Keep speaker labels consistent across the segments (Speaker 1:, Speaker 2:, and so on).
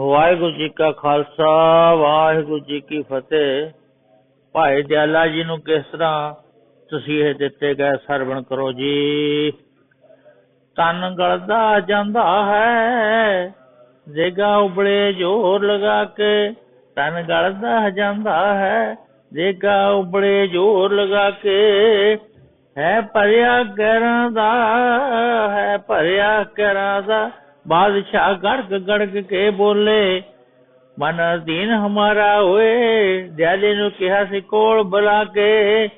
Speaker 1: ਵਾਹਿਗੁਰੂ ਜੀ ਕਾ ਖਾਲਸਾ, ਵਾਹਿਗੁਰੂ ਜੀ ਕੀ ਫਤਿਹ। ਭਾਈ ਦਿਆਲਾ ਜੀ ਨੂੰ ਕਿਸ ਤਰ੍ਹਾਂ ਤੁਸੀਂ ਇਹ ਦਿੱਤੇ ਗਏ ਸਰਵਣ ਕਰੋ ਜੀ? ਤਨ ਗਲਦਾ ਜਾਂਦਾ ਹੈ, ਜੇਗਾ ਉਬਲੇ ਜ਼ੋਰ ਲਗਾ ਕੇ। ਤਨ ਗਲਦਾ ਜਾਂਦਾ ਹੈ, ਜੇਗਾ ਉਬਲੇ ਜ਼ੋਰ ਲਗਾ ਕੇ। ਹੈ ਭਰਿਆ ਕਰਾਂ ਦਾ, ਹੈ ਭਰਿਆ ਕਰਾਂ ਦਾ। ਬਾਦਸ਼ਾਹ ਗੜਗ ਗੜਗ ਕੇ ਬੋਲੇ ਮਨ ਦੀਨ ਹਮਾਰਾ ਹੋਏ ਦਿਆਲੇ ਨੂੰ ਕਿਹਾ ਸੀ ਕੋਲ ਬੁਲਾ ਕੇ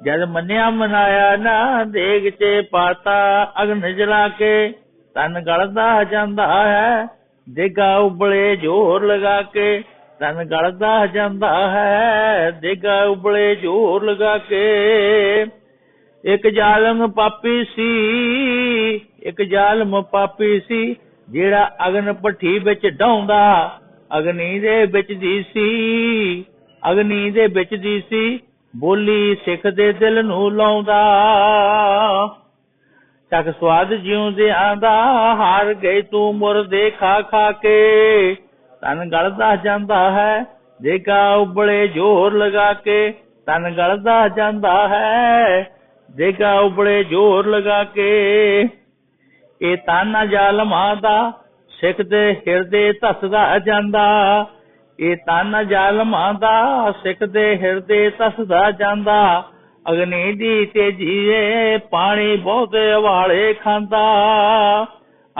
Speaker 1: ਜਦ ਮੰਨਿਆ ਮਨਾਇਆ ਨਾ ਦੇਗ ਚ ਪਾਤਾ ਅਗਨ ਜਲਾ ਕੇ ਤਨ ਗਲਦਾ ਜਾਂਦਾ ਹੈ ਦੇਗਾ ਉਬਲੇ ਜ਼ੋਰ ਲਗਾ ਕੇ ਤਨ ਗਲਦਾ ਜਾਂਦਾ ਹੈ ਦੇਗਾ ਉਬਲੇ ਜ਼ੋਰ ਲਗਾ ਕੇ ਇੱਕ ਜ਼ਾਲਮ ਪਾਪੀ ਸੀ ਇੱਕ ਜ਼ਾਲਮ ਪਾਪੀ ਸੀ, ਜਿਹੜਾ ਅਗਨ ਭੱਠੀ ਵਿੱਚ ਢਾਉਂਦਾ ਅਗਨੀ ਦੇ ਵਿੱਚ ਦੀ ਸੀ, ਅਗਨੀ ਦੇ ਵਿੱਚ ਦੀ ਸੀ, ਬੋਲੀ ਸਿੱਖ ਦੇ ਦਿਲ ਨੂੰ ਲਾਉਂਦਾ। ਤੱਕ ਸਵਾਦ ਜਿਉਂਦੇ ਆਂਦਾ, ਹਾਰ ਗਏ ਤੂੰ ਮੁਰਦੇ ਖਾ ਖਾ ਕੇ। ਤਨ ਗਲਦਾ ਜਾਂਦਾ ਹੈ ਦੇਖਾ ਉਬਲੇ ਜ਼ੋਰ ਲਗਾ ਕੇ। ਤਨ ਗਲਦਾ ਜਾਂਦਾ ਹੈ ਦੇਖਾ ਉਬਲੇ ਜ਼ੋਰ ਲਗਾ ਕੇ। ਇਹ ਤਾਨਾ ਜ਼ਾਲਮਾਂ ਦਾ ਸਿੱਖ ਦੇ ਹਿਰਦੇ ਧਸਦਾ ਜਾਂਦਾ। ਇਹ ਤਾਨਾ ਜ਼ਾਲਮਾਂ ਦਾ ਸਿੱਖ ਦੇ ਹਿਰਦੇ ਧਸਦਾ ਜਾਂਦਾ। ਅਗਨੀ ਦੀ ਤੇਜੀਏ ਪਾਣੀ ਬਹੁਤ ਵਾਲੇ ਖਾਂਦਾ।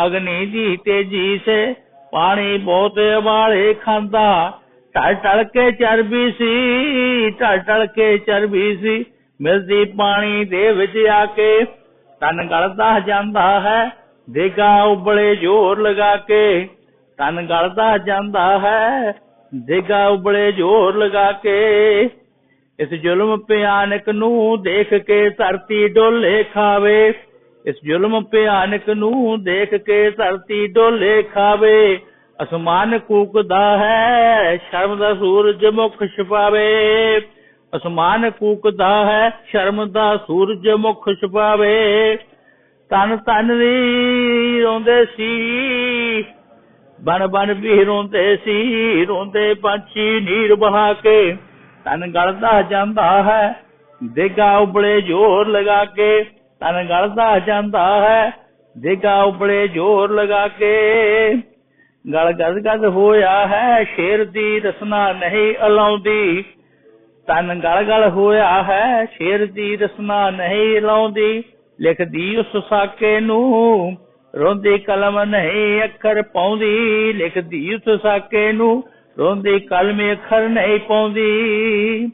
Speaker 1: ਅਗਨੀ ਦੀ ਤੇਜੀ ਸੇ ਪਾਣੀ ਬਹੁਤ ਵਾਲੇ ਖਾਂਦਾ। ਟਲ ਟਲ ਕੇ ਚਰਬੀ ਸੀ ਟਲ ਟਲ ਕੇ ਚਰਬੀ ਸੀ। ਮਿਲਦੀ ਪਾਣੀ ਦੇ ਵਿੱਚ ਆ ਕੇ ਤਨ ਗਲਦਾ ਜਾਂਦਾ ਹੈ। ਦੇਗਾ ਉਬਲੇ ਜ਼ੋਰ ਲਗਾ ਕੇ, ਤਨ ਗਲਦਾ ਜਾਂਦਾ ਹੈ। ਦੇਗਾ ਉਬਲੇ ਜ਼ੋਰ ਲਗਾ ਕੇ, ਇਸ ਜ਼ੁਲਮ ਭਿਆਨਕ ਨੂੰ ਦੇਖ ਕੇ ਧਰਤੀ ਡੋਲੇ ਖਾਵੇ। ਇਸ ਜ਼ੁਲਮ ਭਿਆਨਕ ਨੂੰ ਦੇਖ ਕੇ ਧਰਤੀ ਡੋਲੇ ਖਾਵੇ। ਅਸਮਾਨ ਕੂਕਦਾ ਹੈ, ਸ਼ਰਮ ਦਾ ਸੂਰਜ ਮੁਖ ਛਪਾਵੇ। ਅਸਮਾਨ ਕੂਕਦਾ ਹੈ, ਸ਼ਰਮ ਦਾ ਸੂਰਜ ਮੁਖ ਛਪਾਵੇ। ਤਨ ਤਨ ਵੀ ਰੋਂਦੇ ਸੀ। ਬਣ ਬਣ ਵੀ ਰੋਂਦੇ ਸੀ। ਰੋਂਦੇ ਪੰਛੀ ਨੀਰ ਬਹਾ ਕੇ ਤਨ ਗਲਦਾ ਜਾਂਦਾ ਹੈ। ਦੇਗਾ ਉਬਲੇ ਜ਼ੋਰ ਲਗਾ ਕੇ ਤਨ ਗਲਦਾ ਜਾਂਦਾ ਹੈ। ਦੇਗਾ ਉਬਲੇ ਜ਼ੋਰ ਲਗਾ ਕੇ ਗਲ ਗਦ ਗਦ ਹੋਇਆ ਹੈ। ਸ਼ੇਰ ਦੀ ਰਸਨਾ ਨਹੀਂ ਅਲਾਉਂਦੀ। ਤਨ ਗਲ ਗਲ ਹੋਇਆ ਹੈ। ਸ਼ੇਰ ਦੀ ਰਸਨਾ ਨਹੀਂ ਲਾਉਂਦੀ ਲਿਖਦੀ ਉਸ ਸਾਕੇ ਨੂੰ, ਰੋਂਦੀ ਕਲਮ ਨਹੀਂ ਅੱਖਰ ਪਾਉਂਦੀ, ਲਿਖਦੀ ਉਸ ਸਾਕੇ ਨੂੰ, ਰੋਂਦੀ ਕਲਮ ਅੱਖਰ ਨਹੀਂ ਪਾਉਂਦੀ।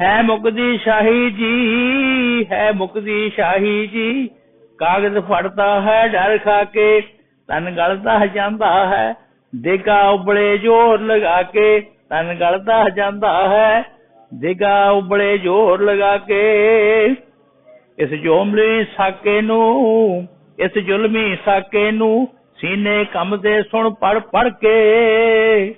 Speaker 1: ਹੈ ਮੁਕਦੀ ਸ਼ਾਹੀ ਜੀ, ਹੈ ਮੁਕਦੀ ਸ਼ਾਹੀ ਜੀ, ਕਾਗਜ਼ ਫੜਦਾ ਹੈ ਡਰ ਖਾ ਕੇ, ਤਨ ਗਲਦਾ ਜਾਂਦਾ ਹੈ, ਦੇਗਾ ਉਬਲੇ ਜ਼ੋਰ ਲਗਾ ਕੇ, ਤਨ ਗਲਦਾ ਜਾਂਦਾ ਹੈ, ਦੇਗਾ ਉਬਲੇ ਜ਼ੋਰ ਲਗਾ ਕੇ। ਇਸ ਜੋਮਲੀ ਸਾਕੇ ਨੂੰ, ਇਸ ਜ਼ੁਲਮੀ ਸਾਕੇ ਨੂੰ ਸੀਨੇ ਕੰਮਦੇ ਸੁਣ ਪੜ ਪੜ ਕੇ।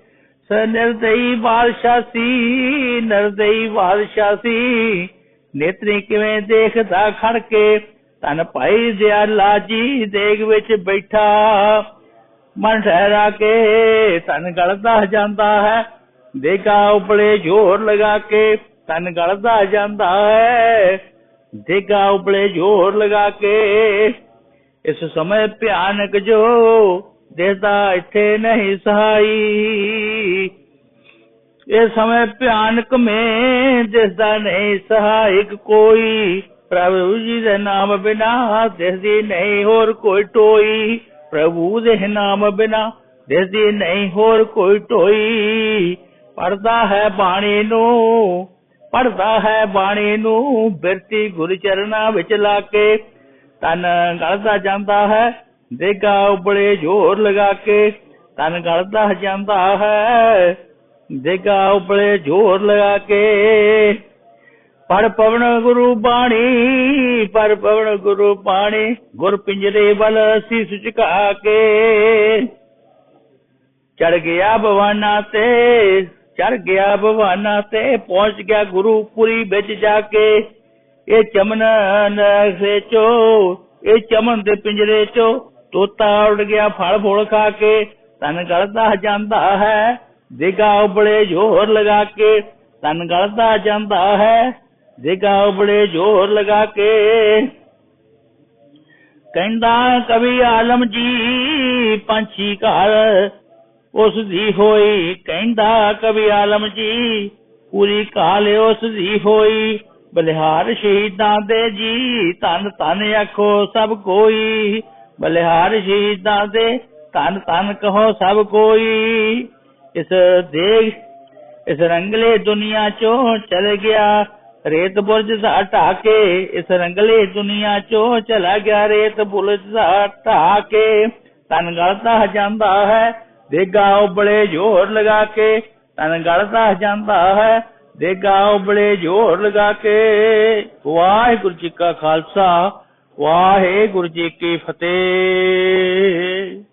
Speaker 1: ਸਨਰਦਈ ਬਾਦਸ਼ਾਹ ਸੀ, ਨਰਦਈ ਬਾਦਸ਼ਾਹ ਸੀ। ਨੇਤਰੀ ਕਿਵੇਂ ਦੇਖਦਾ ਖੜ ਕੇ ਤਨ ਭਾਈ ਦਿਆਲਾ ਜੀ ਦੇਗ ਵਿੱਚ ਬੈਠਾ। ਮਨ ਠਹਿਰਾ ਕੇ ਤਨ ਗਲਦਾ ਜਾਂਦਾ ਹੈ, ਦੇਗਾ ਉਬਲੇ ਜ਼ੋਰ ਲਗਾ ਕੇ ਤਨ ਗਲਦਾ ਜਾਂਦਾ ਹੈ। ਦੇਗਾ ਉਬਲੇ ਜ਼ੋਰ ਲਗਾ ਕੇ। ਇਸ ਸਮੇਂ ਭਿਆਨਕ ਜੋ ਦੇਦਾ ਇੱਥੇ ਨਹੀਂ ਸਹਾਈ। ਇਹ ਸਮੇਂ ਭਿਆਨਕ ਮੈਂ ਦਿਸਦਾ ਨਹੀਂ ਸਹਾਇਕ ਕੋਈ। ਪ੍ਰਭੂ ਜੀ ਦੇ ਨਾਮ ਬਿਨਾ ਦਿਸਦੀ ਨਹੀਂ ਹੋਰ ਕੋਈ ਟੋਈ। ਪ੍ਰਭੂ ਦੇ ਨਾਮ ਬਿਨਾ ਦਿਸਦੀ ਨਹੀਂ ਹੋਰ ਕੋਈ ਟੋਈ। ਪੜਦਾ ਹੈ ਬਾਣੀ ਨੂੰ ਪੜਦਾ ਹੈ ਬਾਣੀ ਨੂੰ, ਬਿਰਤੀ ਗੁਰ ਚਰਨਾ ਵਿੱਚ ਲਾ ਕੇ। ਤਨ ਗਲਦਾ ਜਾਂਦਾ ਹੈ, ਦੇਗਾ ਉਬਲੇ ਜ਼ੋਰ ਲਗਾ ਕੇ। ਤਨ ਗਲਦਾ ਜਾਂਦਾ ਹੈ, ਦੇਗਾ ਉਬਲੇ ਜ਼ੋਰ ਲਗਾ ਕੇ। ਪਰ ਪਵਨ ਗੁਰੂ ਬਾਣੀ, ਪਰ ਪਵਨ ਗੁਰੂ ਬਾਣੀ, ਗੁਰ ਪਿੰਜਰੇ ਵੱਲ ਸੀਸ ਝੁਕਾ ਕੇ। ਚੜ ਗਿਆ ਭਵਾਨਾ ਤੇ ਚੜ ਗਿਆ ਭਵਾਨਾ ਤੇ ਪਹੁੰਚ ਗਿਆ ਗੁਰੂ ਪੁਰੀ ਵਿੱਚ ਜਾ ਕੇ। ਇਹ ਚਮਨ ਨਸੇ ਚੋ, ਇਹ ਚਮਨ ਦੇ ਪਿੰਜਰੇ ਚੋ ਤੋਤਾ ਉੜ ਗਿਆ ਫਲ ਫੁੱਲ ਖਾ ਕੇ। ਤਨ ਗਲਦਾ ਜਾਂਦਾ ਹੈ, ਦੇਗਾ ਉਬਲੇ ਜ਼ੋਰ ਲਗਾ ਕੇ। ਤਨ ਗਲਦਾ ਜਾਂਦਾ ਹੈ, ਦੇਗਾ ਉਬਲੇ ਜ਼ੋਰ ਲਗਾ ਕੇ। ਕਹਿੰਦਾ ਕਵੀ ਆਲਮ ਜੀ, ਪੰਛੀ ਘਰ ਉਸ ਦੀ ਹੋਈ, ਕਹਿੰਦਾ ਕਵੀ ਆਲਮ ਜੀ, ਪੂਰੀ ਕਾਲ ਉਸ ਦੀ ਹੋਈ, ਬਲਿਹਾਰ ਸ਼ਹੀਦਾਂ ਦੇ ਜੀ, ਧੰਨ ਧੰਨ ਆਖੋ ਸਭ ਕੋਈ, ਬਲਿਹਾਰ ਸ਼ਹੀਦਾਂ ਦੇ ਧੰਨ ਧੰਨ ਕਹੋ ਸਭ ਕੋਈ। ਇਸ ਦੇਖ, ਇਸ ਰੰਗਲੇ ਦੁਨੀਆ ਚੋਂ ਚਲ ਗਿਆ ਰੇਤ ਬੁਰਜ ਦਾ ਢਾ ਕੇ ਇਸ ਰੰਗਲੇ ਦੁਨੀਆ ਚੋਂ ਚਲਾ ਗਿਆ ਰੇਤ ਬੁਰਜ ਦਾ ਢਾ ਕੇ ਤਨ ਗਲਦਾ ਜਾਂਦਾ ਹੈ ਦੇਗਾ ਉਬਲੇ ਜ਼ੋਰ ਲਗਾ ਕੇ, ਤਨ ਗਲਦਾ ਜਾਂਦਾ ਹੈ, ਦੇਗਾ ਉਬਲੇ ਜ਼ੋਰ ਲਗਾ ਕੇ। ਵਾਹਿਗੁਰੂ ਜੀ ਕਾ ਖਾਲਸਾ, ਵਾਹਿਗੁਰੂ ਜੀ ਕੀ ਫਤਿਹ।